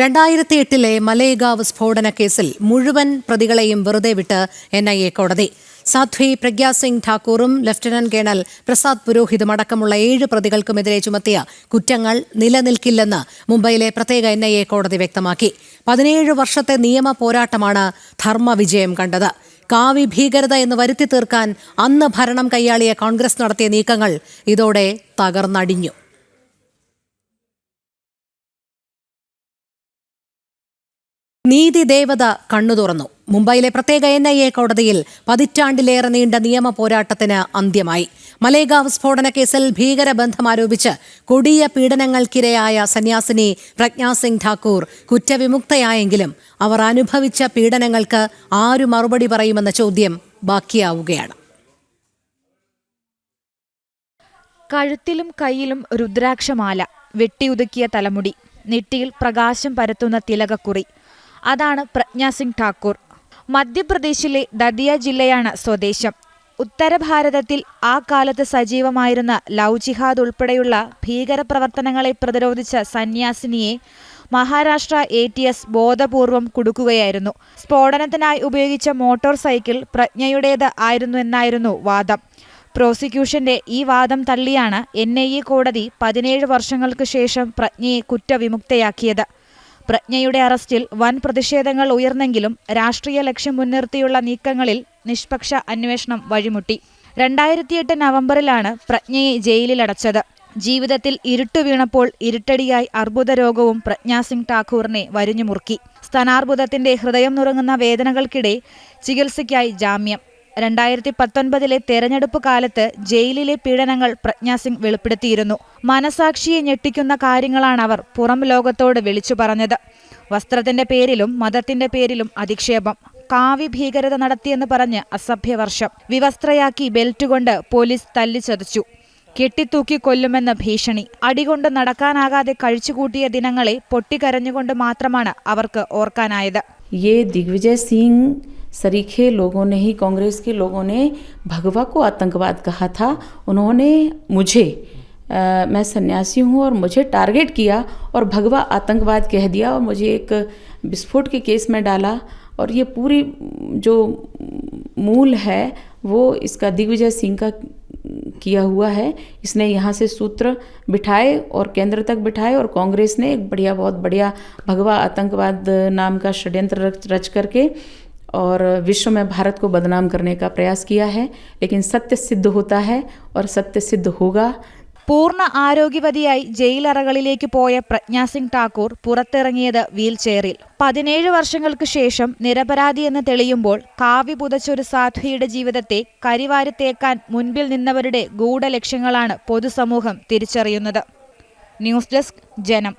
രണ്ടായിരത്തി എട്ടിലെ മലേഗാവ് സ്ഫോടന കേസിൽ മുഴുവൻ പ്രതികളെയും വെറുതെ വിട്ട് എൻ ഐ എ കോടതി. സാധ്വി പ്രഗ്യാ സിംഗ് ഠാക്കൂറും ലഫ്റ്റനന്റ് കേണൽ പ്രസാദ് പുരോഹിതും അടക്കമുള്ള ഏഴ് പ്രതികൾക്കുമെതിരെ ചുമത്തിയ കുറ്റങ്ങൾ നിലനിൽക്കില്ലെന്ന് മുംബൈയിലെ പ്രത്യേക എൻ ഐ എ കോടതി വ്യക്തമാക്കി. പതിനേഴ് വർഷത്തെ നിയമ പോരാട്ടമാണ് ധർമ്മവിജയം കണ്ടത്. കാവി ഭീകരത എന്ന് വരുത്തി തീർക്കാൻ അന്ന് ഭരണം കൈയാളിയ കോൺഗ്രസ് നടത്തിയ നീക്കങ്ങൾ ഇതോടെ തകർന്നടിഞ്ഞു. നീതി ദേവത കണ്ണു തുറന്നു. മുംബൈയിലെ പ്രത്യേക എൻ ഐ എ കോടതിയിൽ പതിറ്റാണ്ടിലേറെ നീണ്ട നിയമ പോരാട്ടത്തിന് അന്ത്യമായി. മലേഗാവ് സ്ഫോടന കേസിൽ ഭീകരബന്ധം ആരോപിച്ച് കൊടിയ പീഡനങ്ങൾക്കിരയായ സന്യാസിനി പ്രജ്ഞാസിംഗ് ഠാക്കൂർ കുറ്റവിമുക്തയായെങ്കിലും അവർ അനുഭവിച്ച പീഡനങ്ങൾക്ക് ആരു മറുപടി പറയുമെന്ന ചോദ്യം ബാക്കിയാവുകയാണ്. കഴുത്തിലും കയ്യിലും രുദ്രാക്ഷമാല വെട്ടിയുതുക്കിയ തലമുടി. നെറ്റിയിൽ പ്രകാശം പരത്തുന്ന തിലകക്കുറി. അതാണ് പ്രജ്ഞാ സിംഗ് ഠാക്കൂർ. മധ്യപ്രദേശിലെ ദതിയ ജില്ലയാണ് സ്വദേശം. ഉത്തരഭാരതത്തിൽ ആ കാലത്ത് സജീവമായിരുന്ന ലവ് ജിഹാദ് ഉൾപ്പെടെയുള്ള ഭീകരപ്രവർത്തനങ്ങളെ പ്രതിരോധിച്ച സന്യാസിനിയെ മഹാരാഷ്ട്ര എ ടി എസ് ബോധപൂർവം കുടുക്കുകയായിരുന്നു. സ്ഫോടനത്തിനായി ഉപയോഗിച്ച മോട്ടോർ സൈക്കിൾ പ്രജ്ഞയുടേത് ആയിരുന്നു എന്നായിരുന്നു വാദം. പ്രോസിക്യൂഷന്റെ ഈ വാദം തള്ളിയാണ് എൻ കോടതി പതിനേഴ് വർഷങ്ങൾക്ക് ശേഷം പ്രജ്ഞയെ കുറ്റവിമുക്തയാക്കിയത്. പ്രജ്ഞയുടെ അറസ്റ്റിൽ വൻ പ്രതിഷേധങ്ങൾ ഉയർന്നെങ്കിലും രാഷ്ട്രീയ ലക്ഷ്യം മുൻനിർത്തിയുള്ള നീക്കങ്ങളിൽ നിഷ്പക്ഷ അന്വേഷണം വഴിമുട്ടി. രണ്ടായിരത്തിയെട്ട് നവംബറിലാണ് പ്രജ്ഞയെ ജയിലിലടച്ചത്. ജീവിതത്തിൽ ഇരുട്ടു വീണപ്പോൾ ഇരുട്ടടിയായി അർബുദ രോഗവും പ്രജ്ഞാസിംഗ് ഠാക്കൂറിനെ വരിഞ്ഞുമുറുക്കി സ്ഥാനാർബുദത്തിന്റെ ഹൃദയം നുറങ്ങുന്ന വേദനകൾക്കിടെ ചികിത്സയ്ക്കായി ജാമ്യം. രണ്ടായിരത്തി പത്തൊൻപതിലെ തെരഞ്ഞെടുപ്പ് കാലത്ത് ജയിലിലെ പീഡനങ്ങൾ പ്രജ്ഞാസിംഗ് വെളിപ്പെടുത്തിയിരുന്നു. മനസാക്ഷിയെ ഞെട്ടിക്കുന്ന കാര്യങ്ങളാണ് അവർ പുറം ലോകത്തോട് വിളിച്ചു പറഞ്ഞത്. വസ്ത്രത്തിന്റെ പേരിലും മതത്തിന്റെ പേരിലും അധിക്ഷേപം. കാവി ഭീകരത നടത്തിയെന്ന് പറഞ്ഞ് അസഭ്യവർഷം വിവസ്ത്രയാക്കി ബെൽറ്റ് കൊണ്ട് പോലീസ് തല്ലിച്ചതച്ചു കെട്ടിത്തൂക്കി കൊല്ലുമെന്ന ഭീഷണി. അടികൊണ്ട് നടക്കാനാകാതെ കഴിച്ചുകൂട്ടിയ ദിനങ്ങളെ പൊട്ടിക്കരഞ്ഞുകൊണ്ട് മാത്രമാണ് അവർക്ക് ഓർക്കാനായത്. ദിഗ്വിജയ് സിംഗ് सरीखे लोगों ने ही कांग्रेस के लोगों ने भगवा को आतंकवाद कहा था। उन्होंने मुझे अ, मैं सन्यासी हूँ और मुझे टारगेट किया और भगवा आतंकवाद कह दिया और मुझे एक विस्फोट के केस में डाला और ये पूरी जो मूल है वो इसका दिग्विजय सिंह का किया हुआ है। इसने यहाँ से सूत्र बिठाए और केंद्र तक बिठाए और कांग्रेस ने एक बढ़िया बहुत बढ़िया भगवा आतंकवाद नाम का षड्यंत्र रच रच करके और विश्व में भारत को बदनाम करने का प्रयास किया है लेकिन सत्य सिद्ध होता है और सत्य सिद्ध होगा പൂർണ്ണ ആരോഗ്യവതിയായി ജയിലറകളിലേക്ക് പോയ പ്രജ്ഞാ സിംഗ് ഠാക്കൂർ പുറത്തിറങ്ങിയത് വീൽ ചെയറിൽ പതിനേഴ് വർഷങ്ങൾക്ക് ശേഷം നിരപരാധിയെന്ന് തെളിയുമ്പോൾ കാവ്യ പുതച്ചൊരു സാധ്വിയുടെ ജീവിതത്തെ കരിവാരി തേക്കാൻ മുൻപിൽ നിന്നവരുടെ ഗൂഢലക്ഷ്യങ്ങളാണ് പൊതുസമൂഹം തിരിച്ചറിയുന്നത് ന്യൂസ് ഡെസ്ക് ജനം